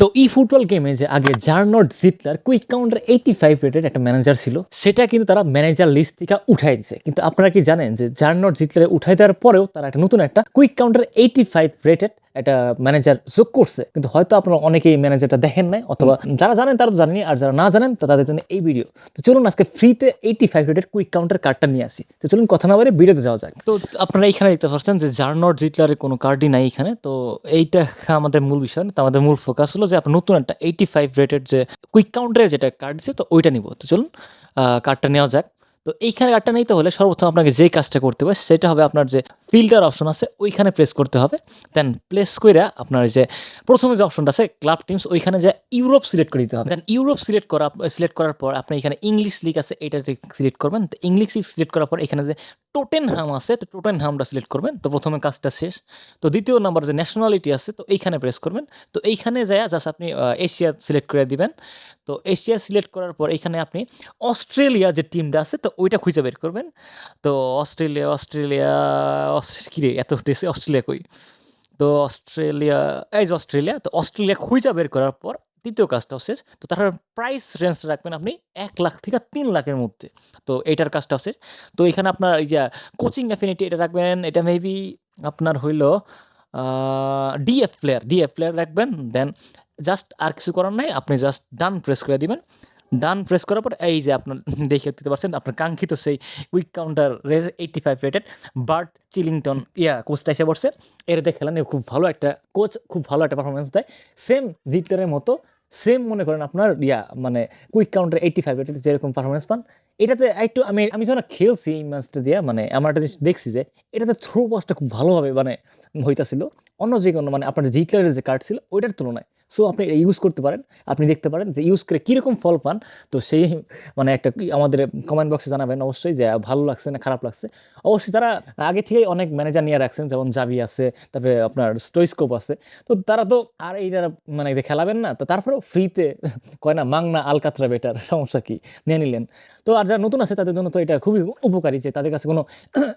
তো ই ফুটবল গেমে যে আগে জার্নট জিটলার quick counter eighty five rated একটা ম্যানেজার ছিল, সেটা কিন্তু তারা ম্যানেজার লিস্ট থেকে উঠাই দিছে। কিন্তু আপনারা কি জানেন যে জার্নট জিতলারে উঠাই দেওয়ার পরেও তারা একটা নতুন একটা quick counter eighty five rated একটা ম্যানেজার যোগ করছে। কিন্তু হয়তো আপনারা অনেকেই ম্যানেজারটা দেখেন নাই, অথবা যারা জানেন তারা তো জানেনি আর যারা না জানেন তাদের জন্য এই ভিডিও তো চলুন আজকে ফ্রিতে eighty five rated quick counter কার্ডটা নিয়ে আসি। তো চলুন কথা না বলে ভিডিওতে যাওয়া যাক। তো আপনারা এখানে দেখতে পাচ্ছেন যে জার্নট জিটলারের কোনো কার্ডই নাই এখানে। তো এইটা আমাদের মূল বিষয় না তো আমাদের মূল ফোকাস হলো যে আপনার নতুন একটা এইটি ফাইভ রেটেড যে কুইক কাউন্টারের যেটা কার্ড দিচ্ছে তো ওইটা নিব। তো চলুন কার্ডটা নেওয়া যাক। তো এইখানে কার্ডটা নিতে হলে সর্বপ্রথম আপনাকে যেই কাজটা করতে হবে সেটা হবে আপনার যে ফিল্টার অপশন আছে, ওইখানে প্রেস করতে হবে। দেন প্লেস করে আপনার যে প্রথমে যে অপশনটা আছে ক্লাব টিমস ওইখানে যে ইউরোপ সিলেক্ট করে দিতে হবে। দেন ইউরোপ সিলেক্ট করা সিলেক্ট করার পর আপনি এখানে ইংলিশ লিগ আছে এটা সিলেক্ট করবেন। তো ইংলিশ লিগ সিলেক্ট করার পর এখানে যে টোটেন হাম আছে, তো টোটেন হামটা সিলেক্ট করবেন। তো প্রথমে কাজটা শেষ। তো দ্বিতীয় নাম্বার যে ন্যাশনালিটি আছে, তো এইখানে প্রেস করবেন। তো এইখানে যায় জাস্ট আপনি এশিয়া সিলেক্ট করে দিবেন। তো এশিয়া সিলেক্ট করার পর এখানে আপনি অস্ট্রেলিয়া যে টিমটা আছে, তো ওইটা খুঁজে বের করবেন। তো অস্ট্রেলিয়া অস্ট্রেলিয়া, অস- রে, এত দেশে অস্ট্রেলিয়া কই? তো অস্ট্রেলিয়া, এই যে অস্ট্রেলিয়া, তো অস্ট্রেলিয়া খুঁজে বের করার পর তৃতীয় কাজটা শেষ। তো তারপর প্রাইস রেঞ্জটা রাখবেন আপনি এক লাখ থেকে তিন লাখের মধ্যে। তো এইটার কাজটা শেষ। তো এখানে আপনার এই যে কোচিং অ্যাফিনিটি এটা রাখবেন, এটা মেবি আপনার হইল ডিএফ প্লেয়ার ডিএফ প্লেয়ার রাখবেন দেন জাস্ট আর কিছু করার নাই, আপনি জাস্ট ডান প্রেস করে দিবেন। ডান প্রেস করার পর এই যে আপনার দেখে দিতে পারছেন আপনার কাঙ্ক্ষিত সেই quick counter eighty five rated bird চিলিংটন ইয়া কোচটা এসে পড়ছে এটাতে খেলা নিয়ে খুব ভালো একটা কোচ খুব ভালো একটা পারফরমেন্স দেয়। সেম জিতলের মতো সেম মনে করেন আপনার, ইয়া মানে quick counter eighty five rated যেরকম পারফরমেন্স পান। এটাতে একটু আমি আমি যখন খেলছি এই ম্যাচটা দিয়ে মানে আমার একটা জিনিস দেখছি যে, এটাতে থ্রো পাসটা খুব ভালোভাবে মানে হইতাছিল। অন্য যে কোনো মানে আপনার জিটলারের যে কার্ড ছিল, ওইটার তুলনায়। সো আপনি এটা ইউজ করতে পারেন। আপনি দেখতে পারেন যে ইউজ করে কীরকম ফল পান। তো সেই মানে একটা আমাদের কমেন্ট বক্সে জানাবেন অবশ্যই যে ভালো লাগছে না খারাপ লাগছে। অবশ্যই যারা আগে থেকেই অনেক ম্যানেজার নিয়ে রাখছেন, যেমন জাবি আছে, তারপরে আপনার স্টোইস্কোপ আছে, তো তারা তো আর এইটা মানে খেলাবেন না, তো তারপরেও ফ্রিতে কয় না, মাংনা আলকাতরা বেটার, সমস্যা কি? নিয়ে নিলেন। তো আর যারা নতুন আছে, তাদের জন্য তো এটা খুবই উপকারী যে তাদের কাছে কোনো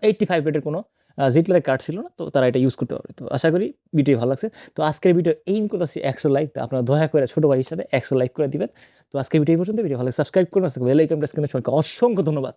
এইটটি ফাইভ রেটের কোনো জিটলারের কার্ড ছিল না, তো তারা এটা ইউজ করতে পারবে। তো আশা করি ভিডিও ভালো লাগছে। তো আজকের ভিডিও এইম করতেছি একশো লাইক তো আপনারা দয়া করে ছোটো ভাই হিসাবে একশো লাইক করে দিবেন। তো আজকের ভিডিও পর্যন্ত, ভিডিও ভালো সাবস্ক্রাইব করুন বেল ওয়েলকাম প্রেস সবাইকে অসংখ্য ধন্যবাদ।